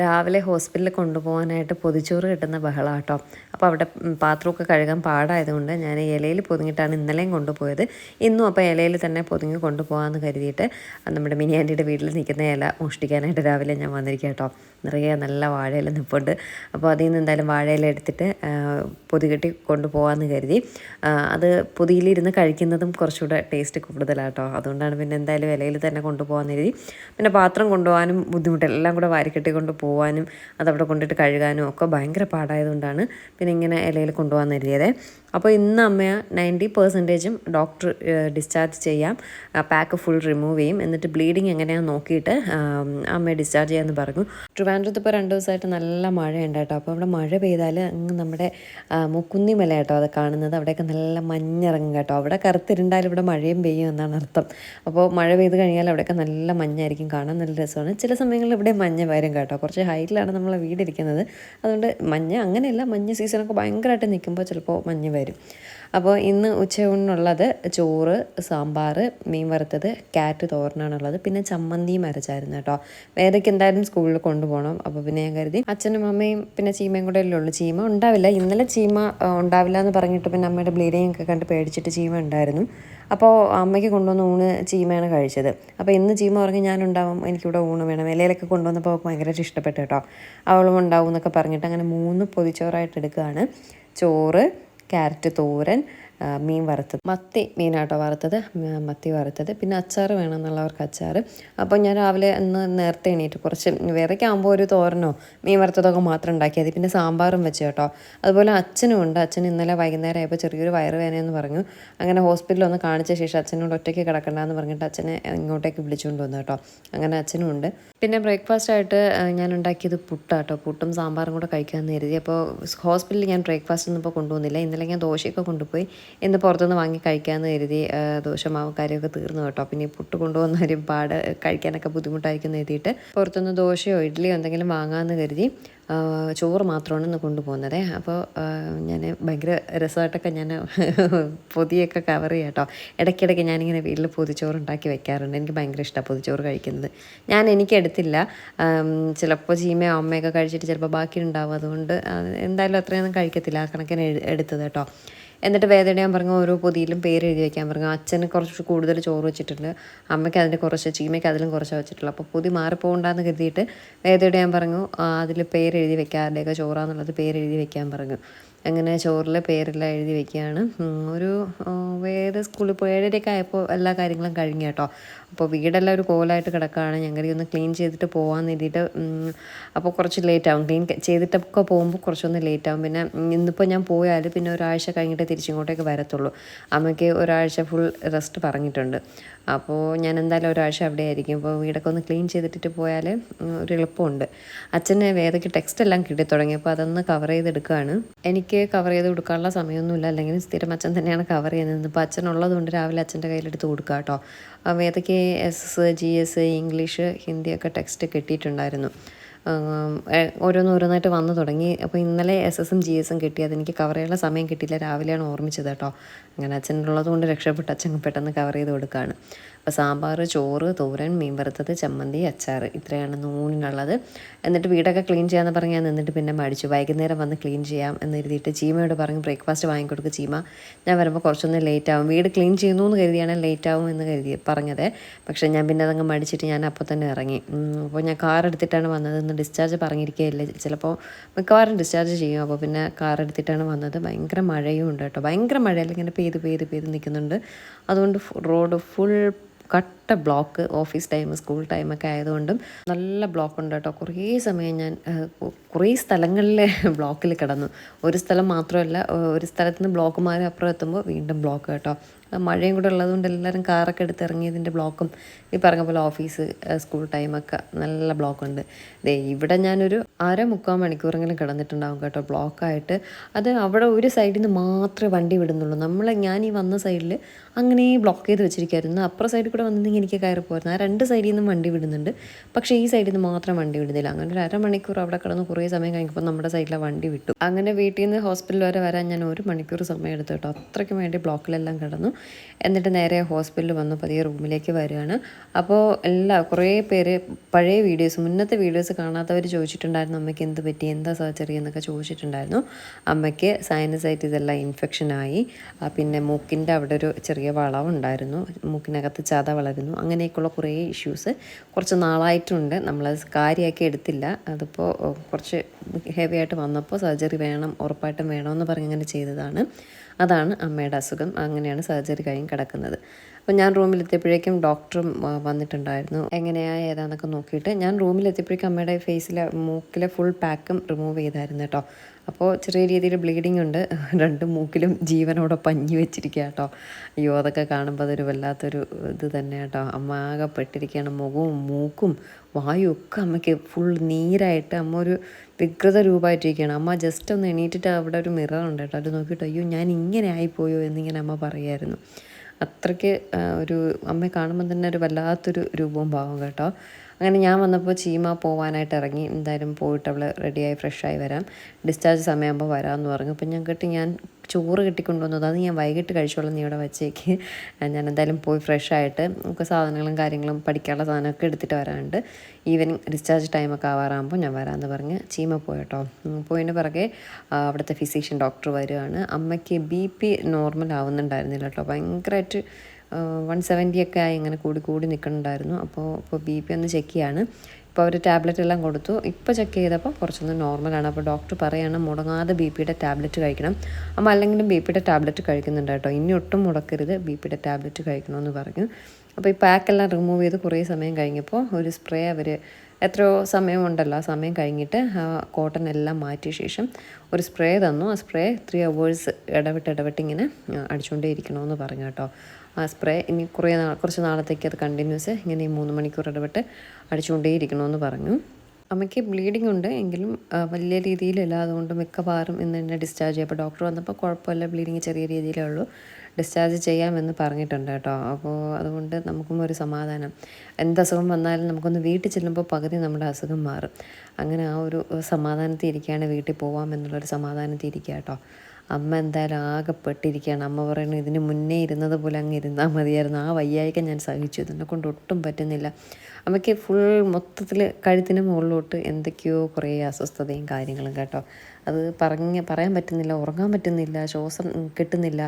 രാവിലെ ഹോസ്പിറ്റലിൽ കൊണ്ടുപോകാനായിട്ട് പൊതിച്ചോറ് കിട്ടുന്ന ബഹളാട്ടോ. അപ്പോൾ അവിടെ പാത്രമൊക്കെ കഴുകാൻ പാടായതുകൊണ്ട് ഞാൻ ഇലയിൽ പൊതിഞ്ഞിട്ടാണ് ഇന്നലെയും കൊണ്ടുപോയത്. ഇന്നും അപ്പോൾ ഇലയിൽ തന്നെ പൊതിഞ്ഞ് കൊണ്ടുപോകാമെന്ന് കരുതിയിട്ട് നമ്മുടെ മിനി ആന്റിയുടെ വീട്ടിൽ നിൽക്കുന്ന ഇല മോഷ്ടിക്കാനായിട്ട് രാവിലെ ഞാൻ വന്നിരിക്കുക കേട്ടോ നിറയെ നല്ല വാഴയില നിൽപ്പുണ്ട് അപ്പോൾ അതിൽ നിന്ന് എന്തായാലും വാഴയില എടുത്തിട്ട് പൊതികെട്ടി കൊണ്ടുപോകാമെന്ന് കരുതി. അത് പൊതിയിലിരുന്ന് കഴിക്കുന്നതും കുറച്ചുകൂടെ ടേസ്റ്റ് കൂടുതലാട്ടോ അതുകൊണ്ടാണ് പിന്നെ എന്തായാലും ഇലയിൽ തന്നെ കൊണ്ടുപോകാമെന്ന് കരുതി. പിന്നെ പാത്രം കൊണ്ടുപോകാനും ബുദ്ധിമുട്ടില്ല എല്ലാം കൂടെ വാരിക്കെട്ടി കൊണ്ട് പോകാനും അതവിടെ കൊണ്ടിട്ട് കഴുകാനും ഒക്കെ ഭയങ്കര പാടായതുകൊണ്ടാണ് പിന്നെ ഇങ്ങനെ ഇലയിൽ കൊണ്ടുപോകാൻ കരുതിയത്. അപ്പോൾ ഇന്ന് അമ്മ നയന്റി പെർസെന്റേജും ഡോക്ടർ ഡിസ്ചാർജ് ചെയ്യാം. പാക്ക് ഫുൾ റിമൂവ് ചെയ്യും. എന്നിട്ട് ബ്ലീഡിങ് എങ്ങനെയാണെന്ന് നോക്കിയിട്ട് അമ്മയെ ഡിസ്ചാർജ് ചെയ്യാമെന്ന് പറഞ്ഞു. ട്രിവാൻഡ്രത്ത് ഇപ്പോൾ രണ്ട് ദിവസമായിട്ട് നല്ല മഴയുണ്ട് കേട്ടോ. അപ്പോൾ അവിടെ മഴ പെയ്താൽ അങ്ങ് നമ്മുടെ ആ, മുക്കുന്നി മല കേട്ടോ അത് കാണുന്നത്. അവിടെയൊക്കെ നല്ല മഞ്ഞിറങ്ങും കേട്ടോ. അവിടെ കറുത്തിരുണ്ടാലും ഇവിടെ മഴയും പെയ്യും എന്നാണ് അർത്ഥം. അപ്പോൾ മഴ പെയ്ത് കഴിഞ്ഞാൽ അവിടെയൊക്കെ നല്ല മഞ്ഞായിരിക്കും കാണാൻ നല്ല രസമാണ്. ചില സമയങ്ങളിൽ ഇവിടെ മഞ്ഞ വരും കേട്ടോ. കുറച്ച് ഹൈറ്റിലാണ് നമ്മളെ വീടിരിക്കുന്നത്. അതുകൊണ്ട് മഞ്ഞ അങ്ങനെയല്ല മഞ്ഞ സീസണൊക്കെ ഭയങ്കരമായിട്ട് നിൽക്കുമ്പോൾ ചിലപ്പോൾ മഞ്ഞ് വരും. അപ്പോൾ ഇന്ന് ഉച്ചയൂണിനുള്ളത് ചോറ് സാമ്പാർ മീൻ വറുത്തത് കാറ്റ് തോരനാണുള്ളത്. പിന്നെ ചമ്മന്തിയും അരച്ചായിരുന്നു കേട്ടോ. വേദയ്ക്ക് എന്തായാലും സ്കൂളിൽ കൊണ്ടുപോകണം. അപ്പോൾ പിന്നെ ഞാൻ കരുതി അച്ഛനും അമ്മയും പിന്നെ ചീമയും കൂടെ അല്ലേ ഉള്ളൂ. ചീമ ഉണ്ടാവില്ല. ഇന്നലെ ചീമ ഉണ്ടാവില്ല എന്ന് പറഞ്ഞിട്ട് പിന്നെ അമ്മയുടെ ബ്ലീഡിങ് ഒക്കെ കണ്ട് പേടിച്ചിട്ട് ചീമ ഉണ്ടായിരുന്നു. അപ്പോൾ അമ്മയ്ക്ക് കൊണ്ടുവന്ന ഊണ് ചീമയാണ് കഴിച്ചത്. അപ്പോൾ ഇന്ന് ചീമ പറഞ്ഞ് ഞാനുണ്ടാവും എനിക്കിവിടെ ഊണ് വേണം. ഇലയിലൊക്കെ കൊണ്ടുവന്നപ്പോൾ അവൾക്ക് ഭയങ്കരമായിട്ട് ഇഷ്ടപ്പെട്ടു കേട്ടോ. അവളും ഉണ്ടാവും എന്നൊക്കെ പറഞ്ഞിട്ട് അങ്ങനെ മൂന്ന് പൊതിച്ചോറായിട്ട് എടുക്കുകയാണ്. ചോറ് ക്യാരറ്റ് തോരൻ മീൻ വറുത്തത്. മത്തി മീനാട്ടോ വറുത്തത് മത്തി വറുത്തത്. പിന്നെ അച്ചാർ വേണമെന്നുള്ളവർക്ക് അച്ചാർ അപ്പോൾ ഞാൻ രാവിലെ ഇന്ന് നേരത്തെ എണീറ്റ് കുറച്ച് വേറൊക്കെ ആകുമ്പോൾ ഒരു തോരനോ മീൻ വറുത്തതൊക്കെ മാത്രം ഉണ്ടാക്കിയാൽ മതി. പിന്നെ സാമ്പാറും വെച്ച് കേട്ടോ. അതുപോലെ അച്ഛനും ഉണ്ട്. അച്ഛൻ ഇന്നലെ വൈകുന്നേരം ആയപ്പോൾ ചെറിയൊരു വയറുവേദനയെന്ന് പറഞ്ഞു. അങ്ങനെ ഹോസ്പിറ്റലിൽ ഒന്ന് കാണിച്ച ശേഷം അച്ഛനോട് ഒറ്റയ്ക്ക് കിടക്കണ്ടെന്ന് പറഞ്ഞിട്ട് അച്ഛനെ ഇങ്ങോട്ടേക്ക് വിളിച്ചുകൊണ്ട് വന്നു കേട്ടോ. അങ്ങനെ അച്ഛനും ഉണ്ട്. പിന്നെ ബ്രേക്ക്ഫാസ്റ്റ് ആയിട്ട് ഞാൻ ഉണ്ടാക്കിയത് പുട്ടാട്ടോ പുട്ടും സാമ്പാറും കൂടെ കഴിക്കാമെന്ന് കരുതി. അപ്പോൾ ഹോസ്പിറ്റലിൽ ഞാൻ ബ്രേക്ക്ഫാസ്റ്റ് ഒന്നും ഇപ്പോൾ കൊണ്ടുവന്നില്ല ഇന്നലെ ഞാൻ ദോശയൊക്കെ കൊണ്ടുപോയി. ഇന്ന് പുറത്തുനിന്ന് വാങ്ങി കഴിക്കാമെന്ന് കരുതി ദോശമാവ് കാര്യമൊക്കെ തീർന്നു കേട്ടോ. പിന്നെ ഈ പുട്ട് കൊണ്ടുപോകുന്നവരും പാട് കഴിക്കാനൊക്കെ ബുദ്ധിമുട്ടായിരിക്കും എന്ന് കരുതിയിട്ട് പുറത്തുനിന്ന് ദോശയോ ഇഡ്ഡലിയോ എന്തെങ്കിലും വാങ്ങാമെന്ന് കരുതി ചോറ് മാത്രമാണ് ഇന്ന് കൊണ്ടുപോകുന്നത്. അപ്പോൾ ഞാൻ ഭയങ്കര രസമായിട്ടൊക്കെ ഞാൻ പൊതിയൊക്കെ കവർ ചെയ്യാം കേട്ടോ. ഇടയ്ക്കിടയ്ക്ക് ഞാനിങ്ങനെ വീട്ടിൽ പൊതിച്ചോറ് ഉണ്ടാക്കി വെക്കാറുണ്ട്. എനിക്ക് ഭയങ്കര ഇഷ്ടമാണ് പൊതിച്ചോറ് കഴിക്കുന്നത്. ഞാൻ എനിക്ക് എടുത്തില്ല. ചിലപ്പോൾ ചീമയോ അമ്മയൊക്കെ കഴിച്ചിട്ട് ചിലപ്പോൾ ബാക്കി ഉണ്ടാവും അതുകൊണ്ട് എന്തായാലും അത്രയൊന്നും കഴിക്കത്തില്ല. ആ കണക്കിന് എടുത്തത് കേട്ടോ. എന്നിട്ട് വേദന ഞാൻ പറഞ്ഞു ഓരോ പൊതിയിലും പേര് എഴുതി വയ്ക്കാൻ പറഞ്ഞു. അച്ഛന് കുറച്ച് കൂടുതൽ ചോറ് വെച്ചിട്ടുണ്ട്. അമ്മയ്ക്ക് അതിന് കുറച്ച് ചീമയ്ക്ക് അതിലും കുറച്ച് വെച്ചിട്ടുള്ളൂ. അപ്പോൾ പൊതി മാറിപ്പോകണ്ടെന്ന് കരുതിയിട്ട് വേദയുടെ ഞാൻ പറഞ്ഞു അതിൽ പേര് എഴുതി ആരുടെയൊക്കെ ചോറാന്നുള്ളത് പേര് എഴുതി വെക്കാൻ പറഞ്ഞു. അങ്ങനെ ചോറിലെ പേരെല്ലാം എഴുതി വെക്കുകയാണ് ഒരു വേറെ സ്കൂളിൽ പോയി ഏഴരയൊക്കെ ആയപ്പോൾ എല്ലാ കാര്യങ്ങളും കഴിഞ്ഞു കേട്ടോ. അപ്പോൾ വീടെല്ലാം ഒരു കോലായിട്ട് കിടക്കുകയാണ് ഞങ്ങൾ ഒന്ന് ക്ലീൻ ചെയ്തിട്ട് പോകാമെന്ന് എഴുതിയിട്ട് അപ്പോൾ കുറച്ച് ലേറ്റ് ആവും ക്ലീൻ ചെയ്തിട്ടൊക്കെ പോകുമ്പോൾ കുറച്ചൊന്ന് ലേറ്റ് ആവും പിന്നെ ഇന്നിപ്പോൾ ഞാൻ പോയാൽ പിന്നെ ഒരാഴ്ച കഴിഞ്ഞിട്ട് തിരിച്ചിങ്ങോട്ടേക്ക് വരത്തുള്ളൂ. അമ്മയ്ക്ക് ഒരാഴ്ച ഫുൾ റെസ്റ്റ് പറഞ്ഞിട്ടുണ്ട്. അപ്പോൾ ഞാൻ എന്തായാലും ഒരാഴ്ച അവിടെ ആയിരിക്കും അപ്പോൾ വീടൊക്കെ ഒന്ന് ക്ലീൻ ചെയ്തിട്ട് പോയാൽ ഒരു എളുപ്പമുണ്ട്. അച്ഛന് വേദയ്ക്ക് ടെക്സ്റ്റ് എല്ലാം കിട്ടി തുടങ്ങി അപ്പോൾ അതൊന്ന് കവർ ചെയ്തെടുക്കുകയാണ് എനിക്ക് കവർ ചെയ്ത് കൊടുക്കാനുള്ള സമയമൊന്നുമില്ല. അല്ലെങ്കിൽ സ്ഥിരം അച്ഛൻ തന്നെയാണ് കവർ ചെയ്യുന്നത്. ഇപ്പോൾ അച്ഛനുള്ളതുകൊണ്ട് രാവിലെ അച്ഛന്റെ കയ്യിലെടുത്ത് കൊടുക്കുക കേട്ടോ വേദയ്ക്ക് S S G S English ഹിന്ദിയൊക്കെ text കിട്ടിയിട്ടുണ്ടായിരുന്നു. എ- വന്നു തുടങ്ങി. അപ്പോൾ ഇന്നലെ എസ് എസും ജി എസും കിട്ടി. അതെനിക്ക് കവർ ചെയ്യാനുള്ള സമയം കിട്ടിയില്ല. രാവിലെയാണ് ഓർമ്മിച്ചത് കേട്ടോ. അങ്ങനെ അച്ഛനുള്ളത് കൊണ്ട് രക്ഷപ്പെട്ട്. അച്ഛൻ പെട്ടെന്ന് കവർ ചെയ്ത് കൊടുക്കുകയാണ് അപ്പോൾ സാമ്പാർ ചോറ് തോരൻ മീൻ വറുത്തത് ചമ്മന്തി അച്ചാർ ഇത്രയാണ് നൂണിനുള്ളത്. എന്നിട്ട് വീടൊക്കെ ക്ലീൻ ചെയ്യാമെന്ന് പറഞ്ഞ് ഞാൻ നിന്നിട്ട് പിന്നെ മടിച്ചു. വൈകുന്നേരം വന്ന് ക്ലീൻ ചെയ്യാം എന്ന് കരുതിയിട്ട് ചീമയോട് പറഞ്ഞ് ബ്രേക്ക്ഫാസ്റ്റ് വാങ്ങിക്കൊടുക്കുക ചീമ. ഞാൻ വരുമ്പോൾ കുറച്ചൊന്ന് ലേറ്റ് ആവും. വീട് ക്ലീൻ ചെയ്യുന്നു എന്ന് കരുതിയാണ് ലേറ്റ് ആവും എന്ന് കരുതി പറഞ്ഞത്. പക്ഷേ ഞാൻ പിന്നെ അതങ്ങ് മടിച്ചിട്ട് ഞാൻ അപ്പോൾ തന്നെ ഇറങ്ങി അപ്പോൾ ഞാൻ കാർ എടുത്തിട്ടാണ് വന്നത്. ഡിസ്ചാർജ് പറഞ്ഞിരിക്കുകയില്ല. ചിലപ്പോൾ മിക്കവാറും ഡിസ്ചാർജ് ചെയ്യും. അപ്പോൾ പിന്നെ കാർ എടുത്തിട്ടാണ് വന്നത്. ഭയങ്കര മഴയും ഉണ്ട് കേട്ടോ. ഭയങ്കര മഴയല്ല ഇങ്ങനെ പെയ്ത് പെയ്ത് പെയ്ത് നിൽക്കുന്നുണ്ട്. അതുകൊണ്ട് റോഡ് ഫുൾ കട്ട ബ്ലോക്ക് ഓഫീസ് ടൈം സ്കൂൾ ടൈമൊക്കെ ആയതുകൊണ്ടും നല്ല ബ്ലോക്ക് ഉണ്ട് കേട്ടോ. കുറേ സമയം ഞാൻ കുറേ സ്ഥലങ്ങളിൽ ബ്ലോക്കിൽ കിടന്നു. ഒരു സ്ഥലം മാത്രമല്ല ഒരു സ്ഥലത്ത് നിന്ന് ബ്ലോക്ക് മാറി അപ്പുറം എത്തുമ്പോൾ വീണ്ടും ബ്ലോക്ക് കേട്ടോ. മഴയും കൂടെ ഉള്ളതുകൊണ്ട് എല്ലാവരും കാറൊക്കെ എടുത്ത് ഇറങ്ങിയതിന്റെ ബ്ലോക്കും ഈ പറഞ്ഞ പോലെ ഓഫീസ് സ്കൂൾ ടൈമൊക്കെ നല്ല ബ്ലോക്കുണ്ട്. ദേ ഇവിടെ ഞാനൊരു അര മുക്കാൽ മണിക്കൂറെങ്കിലും കിടന്നിട്ടുണ്ടാവും കേട്ടോ ബ്ലോക്കായിട്ട്. അത് അവിടെ ഒരു സൈഡിൽ നിന്ന് മാത്രമേ വണ്ടി വിടുന്നുള്ളൂ. നമ്മൾ ഞാൻ ഈ വന്ന സൈഡിൽ അങ്ങനെ ബ്ലോക്ക് ചെയ്ത് വെച്ചിരിക്കുമായിരുന്നു അപ്പുറം സൈഡിൽ കൂടെ വന്നിട്ടുണ്ടെങ്കിൽ എനിക്ക് കയറി പോയിരുന്നു ആ രണ്ട് സൈഡിൽ നിന്നും വണ്ടി വിടുന്നുണ്ട്. പക്ഷേ ഈ സൈഡിൽ നിന്ന് മാത്രം വണ്ടി വിടുന്നില്ല. അങ്ങനെ ഒരു അരമണിക്കൂർ അവിടെ കിടന്ന് കുറേ സമയം കഴിഞ്ഞപ്പോൾ നമ്മുടെ സൈഡിലെ വണ്ടി വിട്ടു. അങ്ങനെ വീട്ടിൽ നിന്ന് ഹോസ്പിറ്റൽ വരെ വരാൻ ഞാൻ ഒരു മണിക്കൂർ സമയം എടുത്തു കേട്ടോ. അത്രയ്ക്ക് വേണ്ടി ബ്ലോക്കിലെല്ലാം കിടന്നു. എന്നിട്ട് നേരെ ഹോസ്പിറ്റലിൽ വന്നു പതിയെ റൂമിലേക്ക് വരികയാണ്. അപ്പോൾ എല്ലാ കുറേ പേര് പഴയ വീഡിയോസ് മുന്നത്തെ വീഡിയോസ് കാണാത്തവർ ചോദിച്ചിട്ടുണ്ടായിരുന്നു അമ്മയ്ക്ക് എന്ത് പറ്റി? എന്താ സർജറി? എന്നൊക്കെ ചോദിച്ചിട്ടുണ്ടായിരുന്നു. അമ്മയ്ക്ക് സൈനസൈറ്റിസ് എല്ലാം ഇൻഫെക്ഷനായി ആയി. പിന്നെ മൂക്കിന്റെ അവിടെ ഒരു ചെറിയ വളവുണ്ടായിരുന്നു മൂക്കിനകത്ത് ചത വളരുന്നു. അങ്ങനെയൊക്കെയുള്ള കുറേ ഇഷ്യൂസ് കുറച്ച് നാളായിട്ടുണ്ട്. നമ്മളത് കാര്യമാക്കി എടുത്തില്ല. അതിപ്പോൾ കുറച്ച് ഹെവി ആയിട്ട് വന്നപ്പോൾ സർജറി വേണം ഉറപ്പായിട്ടും വേണമെന്ന് പറഞ്ഞ് അങ്ങനെ ചെയ്തതാണ്. അതാണ് അമ്മയുടെ അസുഖം. അങ്ങനെയാണ് സർജറി കഴിഞ്ഞ് കിടക്കുന്നത്. അപ്പോൾ ഞാൻ റൂമിലെത്തിയപ്പോഴേക്കും ഡോക്ടറും വന്നിട്ടുണ്ടായിരുന്നു. എങ്ങനെയാ ഏതാണെന്നൊക്കെ നോക്കിയിട്ട് ഞാൻ റൂമിലെത്തിയപ്പോഴേക്കും അമ്മയുടെ ഫേസിലെ മൂക്കിലെ ഫുൾ പാക്കും റിമൂവ് ചെയ്തായിരുന്നു കേട്ടോ. അപ്പോൾ ചെറിയ രീതിയിൽ ബ്ലീഡിംഗ് ഉണ്ട്. രണ്ട് മൂക്കിലും ജീവനോടെ പഞ്ഞി വെച്ചിരിക്കുക കേട്ടോ അയ്യോ അതൊക്കെ കാണുമ്പോൾ അതൊരു വല്ലാത്തൊരു ഇത് തന്നെ കേട്ടോ അമ്മ ആകെ പെട്ടിരിക്കുകയാണ്. മുഖവും മൂക്കും വായും ഒക്കെ അമ്മയ്ക്ക് ഫുൾ നീരായിട്ട് അമ്മ ഒരു വികൃത രൂപമായിട്ടിരിക്കുകയാണ്. അമ്മ ജസ്റ്റ് ഒന്ന് എണീറ്റിട്ട് അവിടെ ഒരു മിറർ ഉണ്ട് കേട്ടോ. അത് നോക്കിയിട്ട് അയ്യോ ഞാൻ ഇങ്ങനെ ആയിപ്പോയോ എന്നിങ്ങനെ അമ്മ പറയായിരുന്നു. അത്രയ്ക്ക് ഒരു അമ്മയെ കാണുമ്പോൾ തന്നെ ഒരു വല്ലാത്തൊരു രൂപവും ഭാവം കേട്ടോ. അങ്ങനെ ഞാൻ വന്നപ്പോൾ ചീമ പോവാനായിട്ട് ഇറങ്ങി. എന്തായാലും പോയിട്ട് അവൾ റെഡിയായി ഫ്രഷായി വരാം. ഡിസ്ചാർജ് സമയമാകുമ്പോൾ വരാമെന്ന് പറഞ്ഞു. അപ്പം ഞാൻ കേട്ട് ഞാൻ ചോറ് കിട്ടിക്കൊണ്ടുവന്നു അത് ഞാൻ വൈകിട്ട് കഴിച്ചോളാം നീ ഇവിടെ വച്ചേക്ക്. ഞാൻ എന്തായാലും പോയി ഫ്രഷായിട്ട് നമുക്ക് സാധനങ്ങളും കാര്യങ്ങളും പഠിക്കാനുള്ള സാധനമൊക്കെ എടുത്തിട്ട് വരാനുണ്ട്. ഈവനിങ് ഡിസ്ചാർജ് ടൈമൊക്കെ ആവാറാകുമ്പോൾ ഞാൻ വരാമെന്ന് പറഞ്ഞ് ചീമ പോയിട്ടോ പോയതിന് പിറകെ അവിടുത്തെ ഫിസിഷ്യൻ ഡോക്ടർ വരികയാണ് അമ്മയ്ക്ക് ബി പി നോർമൽ ആവുന്നുണ്ടായിരുന്നില്ല കേട്ടോ. ഭയങ്കരമായിട്ട് വൺ സെവന്റി ഒക്കെ ആയി ഇങ്ങനെ കൂടി കൂടി നിൽക്കുന്നുണ്ടായിരുന്നു അപ്പോൾ ഇപ്പോൾ ബി പി ഒന്ന് ചെക്ക് ചെയ്യാണ് ഇപ്പോൾ അവർ ടാബ്ലറ്റ് എല്ലാം കൊടുത്തു ഇപ്പോൾ ചെക്ക് ചെയ്തപ്പോൾ കുറച്ചൊന്ന് നോർമലാണ് അപ്പോൾ ഡോക്ടർ പറയുകയാണ് മുടങ്ങാതെ ബി പിയുടെ ടാബ്ലറ്റ് കഴിക്കണം അമ്മ അല്ലെങ്കിലും ബി പിയുടെ ടാബ്ലറ്റ് കഴിക്കുന്നുണ്ട് കേട്ടോ ഇനി ഒട്ടും മുടക്കരുത് ബി പിയുടെ ടാബ്ലറ്റ് കഴിക്കണമെന്ന് പറഞ്ഞു അപ്പോൾ ഈ പാക്കെല്ലാം റിമൂവ് ചെയ്ത് കുറേ സമയം കഴിഞ്ഞപ്പോൾ ഒരു സ്പ്രേ അവർ എത്രയോ സമയമുണ്ടല്ലോ ആ സമയം കഴിഞ്ഞിട്ട് ആ കോട്ടൺ എല്ലാം മാറ്റിയ ശേഷം ഒരു സ്പ്രേ തന്നു ആ സ്പ്രേ ത്രീ അവേഴ്സ് ഇടവിട്ട് ഇടവിട്ട് ഇങ്ങനെ അടിച്ചുകൊണ്ടേ ഇരിക്കണമെന്ന് പറഞ്ഞു കേട്ടോ ആ സ്പ്രേ ഇനി കുറേ നാൾ കുറച്ച് നാളത്തേക്ക് അത് കണ്ടിന്യൂസ് ഇങ്ങനെ ഈ മൂന്ന് മണിക്കൂർ ഇടപെട്ട് അടിച്ചുകൊണ്ടേയിരിക്കണമെന്ന് പറഞ്ഞു. അമ്മയ്ക്ക് ബ്ലീഡിംഗ് ഉണ്ട് എങ്കിലും വലിയ രീതിയിലല്ല. അതുകൊണ്ട് മിക്കവാറും ഇന്ന് തന്നെ ഡിസ്ചാർജ് ചെയ്യും. അപ്പോൾ ഡോക്ടർ വന്നപ്പോൾ കുഴപ്പമില്ല ബ്ലീഡിങ് ചെറിയ രീതിയിലേ ഉള്ളൂ. ഡിസ്ചാർജ് ചെയ്യാമെന്ന് പറഞ്ഞിട്ടുണ്ട് കേട്ടോ. അപ്പോൾ അതുകൊണ്ട് നമുക്കും ഒരു സമാധാനം. എന്ത് അസുഖം വന്നാലും നമുക്കൊന്ന് വീട്ടിൽ ചെല്ലുമ്പോൾ പകുതി നമ്മുടെ അസുഖം മാറും. അങ്ങനെ ആ ഒരു സമാധാനത്തിൽ ഇരിക്കുകയാണ് വീട്ടിൽ പോവാം എന്നുള്ളൊരു സമാധാനത്തിൽ ഇരിക്കുക കേട്ടോ. അമ്മ എന്തായാലും ആകെപ്പെട്ടിരിക്കുകയാണ് അമ്മ പറയുന്നു ഇതിന് മുന്നേ ഇരുന്നത് പോലെ അങ്ങ് ഇരുന്നാൽ മതിയായിരുന്നു. ആ വയ്യായിക്ക ഞാൻ സഹിച്ചു. ഇതിനെ കൊണ്ട് ഒട്ടും പറ്റുന്നില്ല. അമ്മയ്ക്ക് ഫുൾ മൊത്തത്തിൽ കഴുത്തിന് മുകളിലോട്ട് എന്തൊക്കെയോ കുറേ അസ്വസ്ഥതയും കാര്യങ്ങളും കേട്ടോ. അത് പറഞ്ഞ് പറയാൻ പറ്റുന്നില്ല ഉറങ്ങാൻ പറ്റുന്നില്ല ശ്വാസം കിട്ടുന്നില്ല.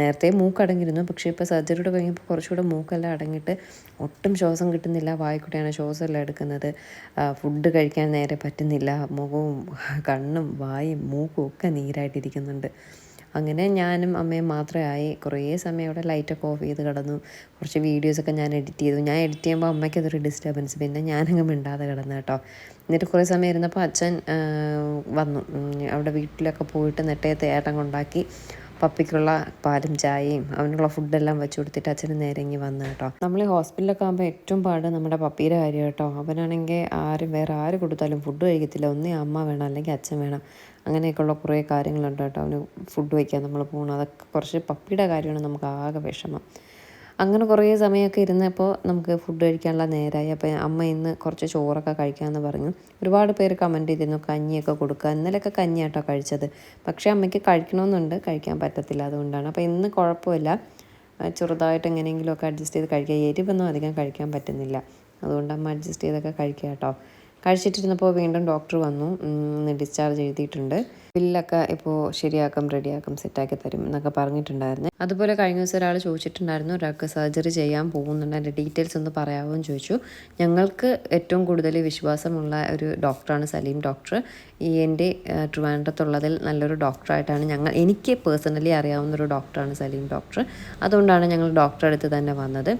നേരത്തെ മൂക്കടങ്ങിയിരുന്നു പക്ഷേ ഇപ്പോൾ സർജറിയുടെ കഴിഞ്ഞപ്പോൾ കുറച്ചുകൂടെ മൂക്കെല്ലാം അടങ്ങിയിട്ട് ഒട്ടും ശ്വാസം കിട്ടുന്നില്ല. വായിക്കൂടെയാണ് ശ്വാസം എല്ലാം എടുക്കുന്നത്. ഫുഡ് കഴിക്കാൻ നേരെ പറ്റുന്നില്ല. മുഖവും കണ്ണും വായും മൂക്കും ഒക്കെ നീരായിട്ടിരിക്കുന്നുണ്ട്. അങ്ങനെ ഞാനും അമ്മയും മാത്രമായി കുറേ സമയം അവിടെ ലൈറ്റൊക്കെ ഓഫ് ചെയ്ത് കിടന്നു. കുറച്ച് വീഡിയോസൊക്കെ ഞാൻ എഡിറ്റ് ചെയ്തു. ഞാൻ എഡിറ്റ് ചെയ്യുമ്പോൾ അമ്മയ്ക്ക് അതൊരു ഡിസ്റ്റർബൻസ് പിന്നെ ഞാനങ്ങ് മിണ്ടാതെ കിടന്നു കേട്ടോ. എന്നിട്ട് കുറേ സമയം ഇരുന്നപ്പോൾ അച്ഛൻ വന്നു. അവിടെ വീട്ടിലൊക്കെ പോയിട്ട് നെട്ടയത്തെ ഏട്ടം കൊണ്ടാക്കി. പപ്പിക്കുള്ള പാലും ചായയും അവനുള്ള ഫുഡെല്ലാം വെച്ച് കൊടുത്തിട്ട് അച്ഛന് നേരെ ഇങ്ങി വന്നു കേട്ടോ. നമ്മൾ ഈ ഹോസ്പിറ്റലിലൊക്കെ ആകുമ്പോൾ ഏറ്റവും പാട് നമ്മുടെ പപ്പിയുടെ കാര്യം കേട്ടോ. അവനാണെങ്കിൽ ആരും വേറെ ആര് കൊടുത്താലും ഫുഡ് കഴിക്കത്തില്ല. ഒന്നേ അമ്മ വേണം അല്ലെങ്കിൽ അച്ഛൻ വേണം. അങ്ങനെയൊക്കെയുള്ള കുറേ കാര്യങ്ങളുണ്ട് കേട്ടോ. അവന് ഫുഡ് വയ്ക്കാൻ നമ്മൾ പോകണം അതൊക്കെ കുറച്ച് പപ്പിയുടെ കാര്യമാണ് നമുക്ക് ആകെ വിഷമം. അങ്ങനെ കുറേ സമയമൊക്കെ ഇരുന്നപ്പോൾ നമുക്ക് ഫുഡ് കഴിക്കാനുള്ള നേരമായി അപ്പോൾ അമ്മ ഇന്ന് കുറച്ച് ചോറൊക്കെ കഴിക്കാമെന്ന് പറഞ്ഞു. ഒരുപാട് പേര് കമന്റ് ചെയ്തിരുന്നു കഞ്ഞിയൊക്കെ കൊടുക്കുക. ഇന്നലെയൊക്കെ കഞ്ഞിയാട്ടോ കഴിച്ചത്. പക്ഷേ അമ്മയ്ക്ക് കഴിക്കണമെന്നുണ്ട് കഴിക്കാൻ പറ്റത്തില്ല അതുകൊണ്ടാണ്. അപ്പോൾ ഇന്ന് കുഴപ്പമില്ല. ചെറുതായിട്ട് എങ്ങനെയെങ്കിലുമൊക്കെ അഡ്ജസ്റ്റ് ചെയ്ത് കഴിക്കുക. എരിവൊന്നും അധികം കഴിക്കാൻ പറ്റുന്നില്ല. അതുകൊണ്ട് അമ്മ അഡ്ജസ്റ്റ് ചെയ്തൊക്കെ കഴിക്കുക കേട്ടോ. കഴിച്ചിട്ടിരുന്നപ്പോൾ വീണ്ടും ഡോക്ടർ വന്നു. ഡിസ്ചാർജ് എഴുതിയിട്ടുണ്ട്. ബില്ലൊക്കെ ഇപ്പോൾ ശരിയാക്കും റെഡിയാക്കും സെറ്റാക്കി തരും എന്നൊക്കെ പറഞ്ഞിട്ടുണ്ടായിരുന്നു. അതുപോലെ കഴിഞ്ഞ ദിവസം ഒരാൾ ചോദിച്ചിട്ടുണ്ടായിരുന്നു ഒരാൾക്ക് സർജറി ചെയ്യാൻ പോകുന്നുണ്ട്. അതിന്റെ ഡീറ്റെയിൽസ് ഒന്ന് പറയാമോ എന്ന് ചോദിച്ചു. ഞങ്ങൾക്ക് ഏറ്റവും കൂടുതൽ വിശ്വാസമുള്ള ഒരു ഡോക്ടറാണ് സലീം ഡോക്ടർ. ഈ എന്റെ ട്രിവാൻഡ്രത്തുള്ളതിൽ നല്ലൊരു ഡോക്ടറായിട്ടാണ് ഞങ്ങൾ എനിക്ക് പേഴ്സണലി അറിയാവുന്ന ഒരു ഡോക്ടറാണ് സലീം ഡോക്ടർ. അതുകൊണ്ടാണ് ഞങ്ങൾ ഡോക്ടറെ അടുത്ത് തന്നെ വന്നത്.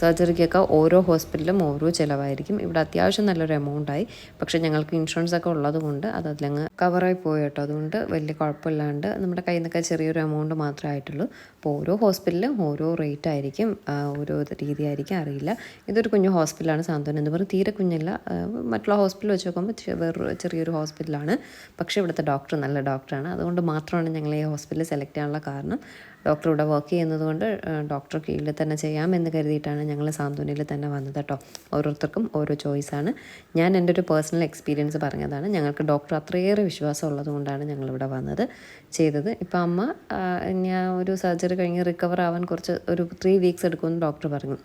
സർജറിക്കൊക്കെ ഓരോ ഹോസ്പിറ്റലും ഓരോ ചിലവായിരിക്കും. ഇവിടെ അത്യാവശ്യം നല്ലൊരു എമൗണ്ടായി. പക്ഷേ ഞങ്ങൾക്ക് ഇൻഷുറൻസ് ഒക്കെ ഉള്ളതുകൊണ്ട് അത് അതിലങ്ങ് കവറായി പോയി കേട്ടോ. അതുകൊണ്ട് വലിയ കുഴപ്പമില്ലാണ്ട് നമ്മുടെ കയ്യിൽ നിന്നൊക്കെ ചെറിയൊരു എമൗണ്ട് മാത്രമേ ആയിട്ടുള്ളൂ. അപ്പോൾ ഓരോ ഹോസ്പിറ്റലും ഓരോ റേറ്റ് ആയിരിക്കും. ഓരോ രീതി ആയിരിക്കും അറിയില്ല. ഇതൊരു കുഞ്ഞു ഹോസ്പിറ്റലാണ് സാന്ത്വനം എന്ന് പറഞ്ഞാൽ തീരെ കുഞ്ഞല്ല. മറ്റുള്ള ഹോസ്പിറ്റൽ വെച്ച് നോക്കുമ്പോൾ വേറൊരു ചെറിയൊരു ഹോസ്പിറ്റലാണ്. പക്ഷേ ഇവിടുത്തെ ഡോക്ടർ നല്ല ഡോക്ടറാണ്. അതുകൊണ്ട് മാത്രമാണ് ഞങ്ങൾ ഈ ഹോസ്പിറ്റൽ സെലക്ട് ചെയ്യാനുള്ള കാരണം. ഡോക്ടർ ഇവിടെ വർക്ക് ചെയ്യുന്നതുകൊണ്ട് ഡോക്ടർ കീഴിൽ തന്നെ ചെയ്യാമെന്ന് കരുതിയിട്ടാണ് ഞങ്ങൾ സാന്ത്വനയിൽ തന്നെ വന്നത് കേട്ടോ. ഓരോരുത്തർക്കും ഓരോ ചോയ്സാണ് ഞാൻ എന്റെ ഒരു പേഴ്സണൽ എക്സ്പീരിയൻസ് പറഞ്ഞതാണ്. ഞങ്ങൾക്ക് ഡോക്ടർ അത്രയേറെ വിശ്വാസം ഉള്ളതുകൊണ്ടാണ് ഞങ്ങളിവിടെ വന്നത് ചെയ്തത്. ഇപ്പം അമ്മ ഞാൻ ഒരു സർജറി കഴിഞ്ഞ് റിക്കവർ ആവാൻ കുറച്ച് ഒരു ത്രീ വീക്സ് എടുക്കുമെന്ന് ഡോക്ടർ പറഞ്ഞു.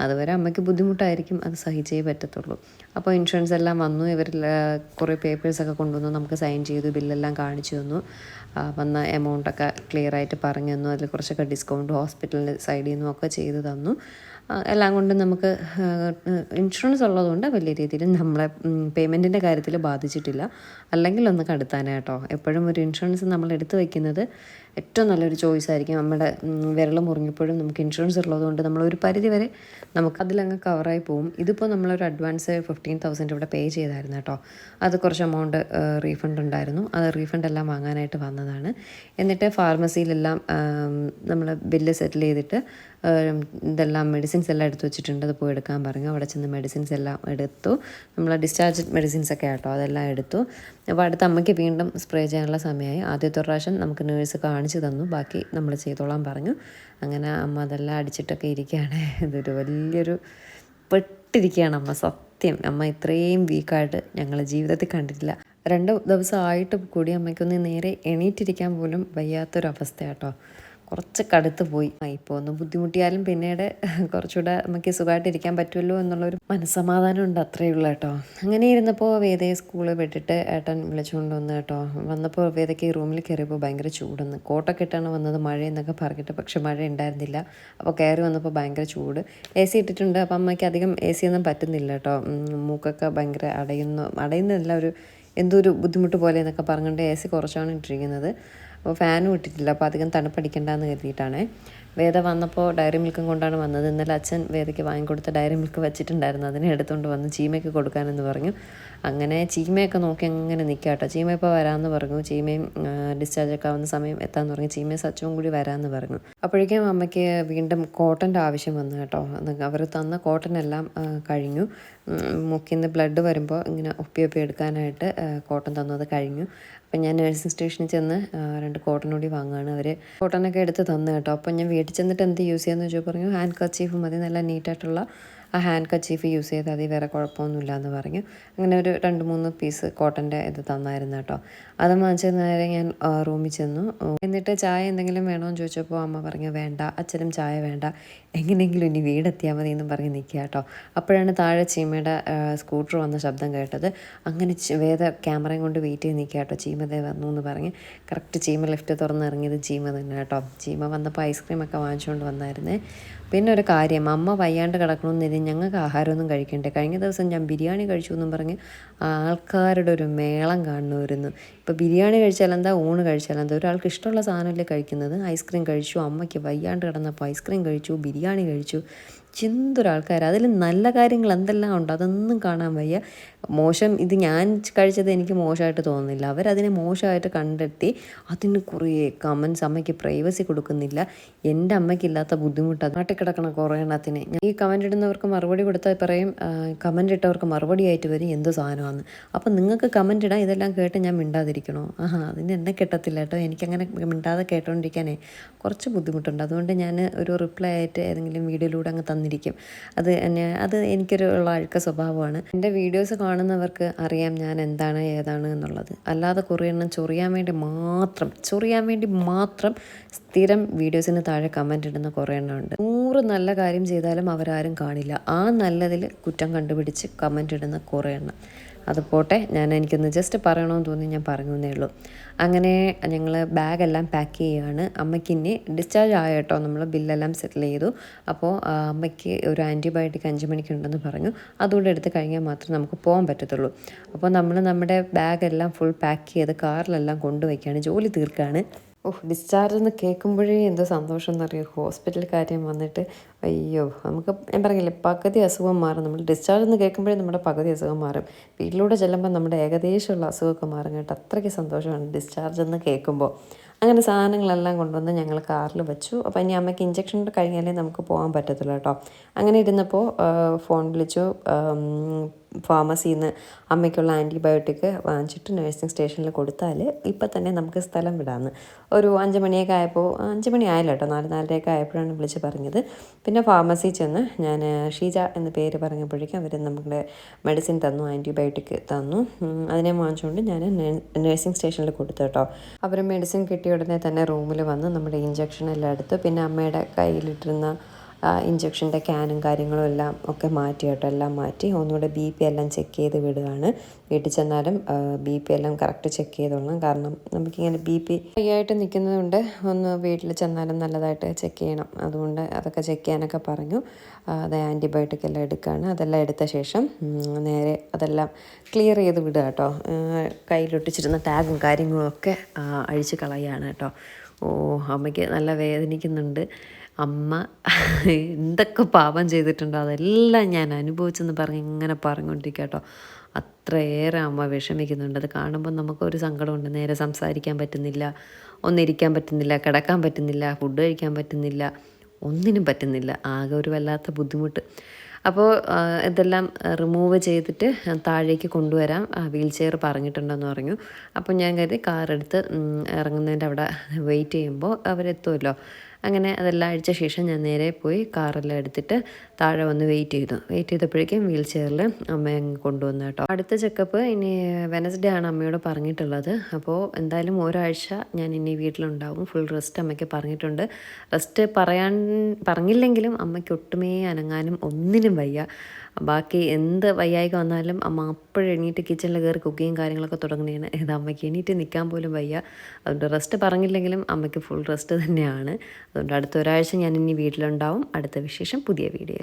അതുവരെ അമ്മയ്ക്ക് ബുദ്ധിമുട്ടായിരിക്കും അത് സഹിച്ചേ പറ്റത്തുള്ളൂ. അപ്പോൾ ഇൻഷുറൻസ് എല്ലാം വന്നു. ഇവർ കുറേ പേപ്പേഴ്സൊക്കെ കൊണ്ടുവന്നു. നമുക്ക് സൈൻ ചെയ്തു ബില്ലെല്ലാം കാണിച്ചു തന്നു. വന്ന എമൗണ്ടൊക്കെ ക്ലിയർ ആയിട്ട് പറഞ്ഞു തന്നു. അതിൽ കുറച്ചൊക്കെ ഡിസ്കൗണ്ട് ഹോസ്പിറ്റലിന്റെ സൈഡിൽ നിന്നും ഒക്കെ ചെയ്ത് തന്നു. എല്ലാം കൊണ്ടും നമുക്ക് ഇൻഷുറൻസ് ഉള്ളതുകൊണ്ട് വലിയ രീതിയിൽ നമ്മളെ പേയ്മെന്റിന്റെ കാര്യത്തിൽ ബാധിച്ചിട്ടില്ല. അല്ലെങ്കിൽ ഒന്ന് കടുത്താനായിട്ടോ. എപ്പോഴും ഒരു ഇൻഷുറൻസ് നമ്മൾ എടുത്തു വയ്ക്കുന്നത് ഏറ്റവും നല്ലൊരു ചോയ്സ് ആയിരിക്കും നമ്മുടെ വിരൽ മുറിഞ്ഞപ്പോഴും നമുക്ക് ഇൻഷുറൻസ് ഉള്ളതുകൊണ്ട് നമ്മളൊരു പരിധി വരെ നമുക്ക് അതിലങ്ങ് കവറായി പോകും ഇതിപ്പോൾ നമ്മളൊരു അഡ്വാൻസ് ഫിഫ്റ്റീൻ തൗസൻഡ് ഇവിടെ പേ ചെയ്തായിരുന്നു കേട്ടോ. അത് കുറച്ച് എമൗണ്ട് റീഫണ്ട് ഉണ്ടായിരുന്നു. അത് റീഫണ്ട് എല്ലാം വാങ്ങാനായിട്ട് വന്നതാണ്. എന്നിട്ട് ഫാർമസിയിലെല്ലാം നമ്മൾ ബില്ല് സെറ്റിൽ ചെയ്തിട്ട് ഇതെല്ലാം മെഡിസിൻസ് എല്ലാം എടുത്തു വെച്ചിട്ടുണ്ട്. അത് പോയി എടുക്കാൻ പറഞ്ഞു. അവിടെ ചെന്ന് മെഡിസിൻസ് എല്ലാം എടുത്തു. നമ്മൾ ഡിസ്ചാർജ് മെഡിസിൻസ് ഒക്കെ ആട്ടോ അതെല്ലാം എടുത്തു. അപ്പോൾ അടുത്ത അമ്മയ്ക്ക് വീണ്ടും സ്പ്രേ ചെയ്യാനുള്ള സമയമായി. ആദ്യത്തെ പ്രാവശ്യം നമുക്ക് നേഴ്സ് കാണിച്ചു തന്നു. ബാക്കി നമ്മൾ ചെയ്തോളാൻ പറഞ്ഞു. അങ്ങനെ അമ്മ അതെല്ലാം അടിച്ചിട്ടൊക്കെ ഇരിക്കുകയാണ്. ഇതൊരു വലിയൊരു പെട്ടിരിക്കുകയാണ് അമ്മ സത്യം. അമ്മ ഇത്രയും വീക്കായിട്ട് ഞങ്ങൾ ജീവിതത്തിൽ കണ്ടിട്ടില്ല. രണ്ട് ദിവസമായിട്ട് കൂടി അമ്മയ്ക്കൊന്ന് നേരെ എണീറ്റിരിക്കാൻ പോലും വയ്യാത്തൊരവസ്ഥ കേട്ടോ കുറച്ച് കടുത്ത് പോയി. ഇപ്പോൾ ഒന്ന് ബുദ്ധിമുട്ടിയാലും പിന്നീട് കുറച്ചുകൂടെ നമുക്ക് സുഖമായിട്ട് ഇരിക്കാൻ പറ്റുമല്ലോ എന്നുള്ളൊരു മനസ്സമാധാനം ഉണ്ട് അത്രയേ ഉള്ളൂ കേട്ടോ. അങ്ങനെ ഇരുന്നപ്പോൾ വേദയെ സ്കൂളിൽ വിട്ടിട്ട് ഏട്ടൻ വിളിച്ചുകൊണ്ട് വന്നു കേട്ടോ. വന്നപ്പോൾ വേദയ്ക്ക് ഈ റൂമിൽ കയറിയപ്പോൾ ഭയങ്കര ചൂടെന്ന്. കോട്ടൊക്കെ ഇട്ടാണ് വന്നത് മഴയെന്നൊക്കെ പറഞ്ഞിട്ട് പക്ഷെ മഴ ഉണ്ടായിരുന്നില്ല. അപ്പോൾ കയറി വന്നപ്പോൾ ഭയങ്കര ചൂട്. എ സി ഇട്ടിട്ടുണ്ട്. അപ്പം അമ്മയ്ക്ക് അധികം എ സി ഒന്നും പറ്റുന്നില്ല കേട്ടോ. മൂക്കൊക്കെ ഭയങ്കര അടയുന്നു അടയുന്നില്ല ഒരു എന്തോ ഒരു ബുദ്ധിമുട്ട് പോലെ എന്നൊക്കെ പറഞ്ഞുകൊണ്ട് എ സി കുറച്ചാണ് ഇട്ടിരിക്കുന്നത്. അപ്പോൾ ഫാനും ഇട്ടിട്ടില്ല. അപ്പോൾ അധികം തണുപ്പടിക്കണ്ടെന്ന് കരുതിയിട്ടാണ്. വേദ വന്നപ്പോൾ ഡയറി മിൽക്കും കൊണ്ടാണ് വന്നത്. ഇന്നലെ അച്ഛൻ വേദയ്ക്ക് വാങ്ങിക്കൊടുത്ത ഡയറി മിൽക്ക് വെച്ചിട്ടുണ്ടായിരുന്നു. അതിനെ എടുത്തുകൊണ്ട് വന്ന് ചീമയ്ക്ക് കൊടുക്കാനെന്ന് പറഞ്ഞു. അങ്ങനെ ചീമയൊക്കെ നോക്കി അങ്ങനെ നിൽക്കുക കേട്ടോ ചീമ ഇപ്പോൾ വരാമെന്ന് പറഞ്ഞു. ചീമയും ഡിസ്ചാർജ് ഒക്കെ ആവുന്ന സമയം എത്താമെന്ന് പറഞ്ഞു. ചീമയും സച്ചുവും കൂടി വരാമെന്ന് പറഞ്ഞു. അപ്പോഴേക്കും അമ്മയ്ക്ക് വീണ്ടും കോട്ടന്റെ ആവശ്യം വന്നു കേട്ടോ. അവർ തന്ന ആ, കഴിഞ്ഞു. മുക്കിൽ നിന്ന് ബ്ലഡ് വരുമ്പോൾ ഇങ്ങനെ ഒപ്പി ഒപ്പി എടുക്കാനായിട്ട് കോട്ടൺ തന്നത് കഴിഞ്ഞു. അപ്പം ഞാൻ നഴ്സിംഗ് സ്റ്റേഷനിൽ ചെന്ന് രണ്ട് കോട്ടൺ കൂടി വാങ്ങുകയാണ് അവർ കോട്ടണൊക്കെ എടുത്ത് തന്നു കേട്ടോ. അപ്പം ഞാൻ വീട്ടിൽ ചെന്നിട്ട് എന്ത് യൂസ് ചെയ്യാമെന്ന് വെച്ചാൽ പറഞ്ഞു ഹാൻഡ് കച്ചീഫ് മതി. നല്ല നീറ്റായിട്ടുള്ള ആ ഹാൻഡ് കച്ചീഫ് യൂസ് ചെയ്താൽ മതി വേറെ കുഴപ്പമൊന്നുമില്ല എന്ന് പറഞ്ഞു. അങ്ങനെ ഒരു രണ്ട് മൂന്ന് പീസ് കോട്ടന്റെ ഇത് തന്നായിരുന്നു കേട്ടോ. അത് വാങ്ങിച്ച നേരെ ഞാൻ റൂമിൽ ചെന്നു. എന്നിട്ട് ചായ എന്തെങ്കിലും വേണമെന്ന് ചോദിച്ചപ്പോൾ അമ്മ പറഞ്ഞു വേണ്ട അച്ഛനും ചായ വേണ്ട. എങ്ങനെയെങ്കിലും ഇനി വീടെത്തിയാൽ മതി എന്ന് പറഞ്ഞ് നിൽക്കുക കേട്ടോ. അപ്പോഴാണ് താഴെ ചീമയുടെ സ്കൂട്ടർ വന്ന ശബ്ദം കേട്ടത്. അങ്ങനെ വേദ ക്യാമറയും കൊണ്ട് വെയിറ്റ് ചെയ്ത് നിൽക്കുക കേട്ടോ. ചീമതേ വന്നു എന്ന് പറഞ്ഞ്. കറക്റ്റ് ചീമ ലിഫ്റ്റ് തുറന്നിറങ്ങിയത് ചീമ തന്നെ കേട്ടോ. ചീമ വന്നപ്പോൾ ഐസ്ക്രീം ഒക്കെ വാങ്ങിച്ചുകൊണ്ട് വന്നായിരുന്നേ. പിന്നെ ഒരു കാര്യം അമ്മ വയ്യാണ്ട് കിടക്കണമെന്നില്ല ഞങ്ങൾക്ക് ആഹാരമൊന്നും കഴിക്കണ്ടേ. കഴിഞ്ഞ ദിവസം ഞാൻ ബിരിയാണി കഴിച്ചു എന്നും പറഞ്ഞ് ആൾക്കാരുടെ ഒരു മേളം കാണുമായിരുന്നു. ഇപ്പോൾ ബിരിയാണി കഴിച്ചാൽ എന്താ ഊണ് കഴിച്ചാൽ എന്താ? ഒരാൾക്ക് ഇഷ്ടമുള്ള സാധനമല്ലേ കഴിക്കുന്നത്? ഐസ്ക്രീം കഴിച്ചു അമ്മയ്ക്ക് വയ്യാണ്ട് കിടന്നപ്പോൾ ഐസ്ക്രീം കഴിച്ചു ബിരിയാണി കഴിച്ചു. ചിന്തൊരാൾക്കാർ അതിൽ നല്ല കാര്യങ്ങൾ എന്തെല്ലാം ഉണ്ട് അതൊന്നും കാണാൻ വയ്യ. മോശം ഇത് ഞാൻ കഴിച്ചത് എനിക്ക് മോശമായിട്ട് തോന്നുന്നില്ല. അവരതിനെ മോശമായിട്ട് കണ്ടെത്തി അതിന് കുറേ കമൻസ് അമ്മയ്ക്ക് പ്രൈവസി കൊടുക്കുന്നില്ല. എന്റെ അമ്മയ്ക്കില്ലാത്ത ബുദ്ധിമുട്ട് നാട്ടിൽ കിടക്കണ കുറേ എണ്ണത്തിന്. ഞാൻ ഈ കമന്റ് ഇടുന്നവർക്ക് മറുപടി കൊടുത്താൽ പറയും കമന്റ് ഇട്ടവർക്ക് മറുപടി ആയിട്ട് വരും എന്ത് സാധനമാണ് അപ്പം നിങ്ങൾക്ക് കമന്റ് ഇടാൻ ഇതെല്ലാം കേട്ട് ഞാൻ മിണ്ടാതിരിക്കണോ? ആഹാ അതിന് എന്നെ കിട്ടത്തില്ല കേട്ടോ. എനിക്കങ്ങനെ മിണ്ടാതെ കേട്ടോണ്ടിരിക്കാനേ കുറച്ച് ബുദ്ധിമുട്ടുണ്ട്. അതുകൊണ്ട് ഞാൻ ഒരു റിപ്ലൈ ആയിട്ട് ഏതെങ്കിലും വീഡിയോയിലൂടെ അങ്ങ് തന്നിരിക്കും അത് എന്നെ അത് എനിക്കൊരു ഉള്ള അഴുക്ക സ്വഭാവമാണ്. എന്റെ വീഡിയോസ് കാണുന്നവർക്ക് അറിയാം ഞാൻ എന്താണ് ഏതാണ് എന്നുള്ളത്. അല്ലാതെ കുറേ എണ്ണം ചൊറിയാൻ വേണ്ടി മാത്രം ചൊറിയാൻ വേണ്ടി മാത്രം സ്ഥിരം വീഡിയോസിന് താഴെ കമന്റ് ഇടുന്ന കുറേ എണ്ണം ഉണ്ട്. നൂറ് നല്ല കാര്യം ചെയ്താലും അവരാരും കാണില്ല. ആ നല്ലതിൽ കുറ്റം കണ്ടുപിടിച്ച് കമന്റ് ഇടുന്ന കുറേ എണ്ണം. അത് പോട്ടെ. ഞാൻ എനിക്കൊന്ന് ജസ്റ്റ് പറയണമെന്ന് തോന്നി ഞാൻ പറഞ്ഞു എന്നേ ഉള്ളൂ. അങ്ങനെ ഞങ്ങൾ ബാഗെല്ലാം പാക്ക് ചെയ്യുകയാണ് അമ്മയ്ക്ക് ഇനി ഡിസ്ചാർജ് ആയ കേട്ടോ? നമ്മൾ ബില്ലെല്ലാം സെറ്റിൽ ചെയ്തു. അപ്പോൾ അമ്മയ്ക്ക് ഒരു ആന്റിബയോട്ടിക് അഞ്ച് മണിക്ക് ഉണ്ടെന്ന് പറഞ്ഞു. അതുകൊണ്ട് എടുത്ത് കഴിഞ്ഞാൽ മാത്രമേ നമുക്ക് പോകാൻ പറ്റത്തുള്ളൂ. അപ്പോൾ നമ്മൾ നമ്മുടെ ബാഗെല്ലാം ഫുൾ പാക്ക് ചെയ്ത് കാറിലെല്ലാം കൊണ്ടുവയ്ക്കുകയാണ്. ജോലി തീർക്കുകയാണ് ഓഹ് ഡിസ്ചാർജ് എന്ന് കേൾക്കുമ്പോഴേ എന്തോ സന്തോഷം എന്നറിയോ? ഹോസ്പിറ്റൽ കാര്യം വന്നിട്ട് അയ്യോ നമുക്ക് ഞാൻ പറഞ്ഞില്ലേ പകുതി അസുഖം മാറും. നമ്മൾ ഡിസ്ചാർജ് എന്ന് കേൾക്കുമ്പോഴേ നമ്മുടെ പകുതി അസുഖം മാറും. വീട്ടിലൂടെ ചെല്ലുമ്പോൾ നമ്മുടെ ഏകദേശമുള്ള അസുഖമൊക്കെ മാറും കേട്ടോ. അത്രയ്ക്ക് സന്തോഷമാണ് ഡിസ്ചാർജ് എന്ന് കേൾക്കുമ്പോൾ. അങ്ങനെ സാധനങ്ങളെല്ലാം കൊണ്ടുവന്ന് ഞങ്ങൾ കാറിൽ വെച്ചു. അപ്പോൾ ഇനി അമ്മയ്ക്ക് ഇഞ്ചക്ഷൻ കഴിഞ്ഞാലേ നമുക്ക് പോകാൻ പറ്റത്തുള്ളൂ കേട്ടോ. അങ്ങനെ ഇരുന്നപ്പോൾ ഫോൺ വിളിച്ചു. ഫാർമസിയിൽ നിന്ന് അമ്മയ്ക്കുള്ള ആന്റിബയോട്ടിക് വാങ്ങിച്ചിട്ട് നഴ്സിംഗ് സ്റ്റേഷനിൽ കൊടുത്താൽ ഇപ്പം തന്നെ നമുക്ക് സ്ഥലം വിടാമെന്ന് ഒരു അഞ്ച് മണിയൊക്കെ ആയപ്പോൾ അഞ്ച് മണി ആയല്ലോ കേട്ടോ നാല് നാലരയൊക്കെ ആയപ്പോഴാണ് വിളിച്ച് പറഞ്ഞത്. പിന്നെ ഫാർമസിയിൽ ചെന്ന് ഞാൻ ഷീജ എന്ന പേര് പറഞ്ഞപ്പോഴേക്കും അവർ നമ്മുടെ മെഡിസിൻ തന്നു ആന്റിബയോട്ടിക് തന്നു. അതിനെ വാങ്ങിച്ചുകൊണ്ട് ഞാൻ നഴ്സിംഗ് സ്റ്റേഷനിൽ കൊടുത്തു കേട്ടോ. അവർ മെഡിസിൻ കിട്ടിയ ഉടനെ തന്നെ റൂമിൽ വന്ന് നമ്മുടെ ഇഞ്ചക്ഷൻ എല്ലാം എടുത്തു. പിന്നെ അമ്മയുടെ കയ്യിലിട്ടിരുന്ന ഇഞ്ചക്ഷന്റെ ക്യാനും കാര്യങ്ങളും എല്ലാം ഒക്കെ മാറ്റി കേട്ടോ. എല്ലാം മാറ്റി ഒന്നുകൂടെ ബി പി എല്ലാം ചെക്ക് ചെയ്ത് വിടുകയാണ്. വീട്ടിൽ ചെന്നാലും ബി പി എല്ലാം കറക്റ്റ് ചെക്ക് ചെയ്തോളണം. കാരണം നമുക്കിങ്ങനെ ബി പി ആയിട്ട് നിൽക്കുന്നതുകൊണ്ട് ഒന്ന് വീട്ടിൽ ചെന്നാലും നല്ലതായിട്ട് ചെക്ക് ചെയ്യണം. അതുകൊണ്ട് അതൊക്കെ ചെക്ക് ചെയ്യാനൊക്കെ പറഞ്ഞു. അത് ആന്റിബയോട്ടിക് എല്ലാം എടുക്കുകയാണ്. അതെല്ലാം എടുത്ത ശേഷം നേരെ അതെല്ലാം ക്ലിയർ ചെയ്ത് വിടുക കേട്ടോ. കയ്യിലൊട്ടിച്ചിരുന്ന ടാഗും കാര്യങ്ങളും ഒക്കെ അഴിച്ച് കളയാണ് കേട്ടോ. ഓ അമ്മയ്ക്ക് നല്ല വേദനിക്കുന്നുണ്ട്. അമ്മ എന്തൊക്കെ പാപം ചെയ്തിട്ടുണ്ടോ അതെല്ലാം ഞാൻ അനുഭവിച്ചെന്ന് പറഞ്ഞ് ഇങ്ങനെ പറഞ്ഞുകൊണ്ടിരിക്കുക കേട്ടോ. അത്രയേറെ അമ്മ വിഷമിക്കുന്നുണ്ട്. അത് കാണുമ്പോൾ നമുക്കൊരു സങ്കടമുണ്ട്. നേരെ സംസാരിക്കാൻ പറ്റുന്നില്ല ഒന്നിരിക്കാൻ പറ്റുന്നില്ല കിടക്കാൻ പറ്റുന്നില്ല ഫുഡ് കഴിക്കാൻ പറ്റുന്നില്ല ഒന്നിനും പറ്റുന്നില്ല. ആകെ ഒരു വല്ലാത്ത ബുദ്ധിമുട്ട്. അപ്പോൾ ഇതെല്ലാം റിമൂവ് ചെയ്തിട്ട് താഴേക്ക് കൊണ്ടുവരാം. വീൽ ചെയർ പറഞ്ഞിട്ടുണ്ടെന്ന് പറഞ്ഞു. അപ്പോൾ ഞാൻ കരുതി കാറെടുത്ത് ഇറങ്ങുന്നതിന്റെ അവിടെ വെയിറ്റ് ചെയ്യുമ്പോൾ അവരെത്തുമല്ലോ. അങ്ങനെ അതെല്ലാം അഴിച്ച ശേഷം ഞാൻ നേരെ പോയി കാറെല്ലാം എടുത്തിട്ട് താഴെ വന്ന് വെയിറ്റ് ചെയ്തു. വെയിറ്റ് ചെയ്തപ്പോഴേക്കും വീൽ ചെയറിൽ അമ്മ കൊണ്ടുവന്നു കേട്ടോ. അടുത്ത ചെക്കപ്പ് ഇനി വെനസ്ഡേ ആണ് അമ്മയോട് പറഞ്ഞിട്ടുള്ളത്. അപ്പോൾ എന്തായാലും ഒരാഴ്ച ഞാൻ ഇനി വീട്ടിലുണ്ടാവും. ഫുൾ റെസ്റ്റ് അമ്മയ്ക്ക് പറഞ്ഞിട്ടുണ്ട്. റെസ്റ്റ് പറയാൻ പറഞ്ഞില്ലെങ്കിലും അമ്മയ്ക്ക് ഒട്ടുമേ അനങ്ങാനും ഒന്നിനും വയ്യ. ബാക്കി എന്ത് വയ്യായിക വന്നാലും അമ്മ അപ്പോഴും എണീറ്റ് കിച്ചണിൽ കയറി കുക്കിങ് കാര്യങ്ങളൊക്കെ തുടങ്ങുന്നതാണ്. ഇത് അമ്മയ്ക്ക് എണീറ്റ് നിൽക്കാൻ പോലും വയ്യ. അതുകൊണ്ട് റെസ്റ്റ് പറഞ്ഞില്ലെങ്കിലും അമ്മയ്ക്ക് ഫുൾ റെസ്റ്റ് തന്നെയാണ്. അതുകൊണ്ട് അടുത്ത ഒരാഴ്ച ഞാൻ ഇനി വീട്ടിലുണ്ടാവും. അടുത്ത വിശേഷം പുതിയ വീഡിയോ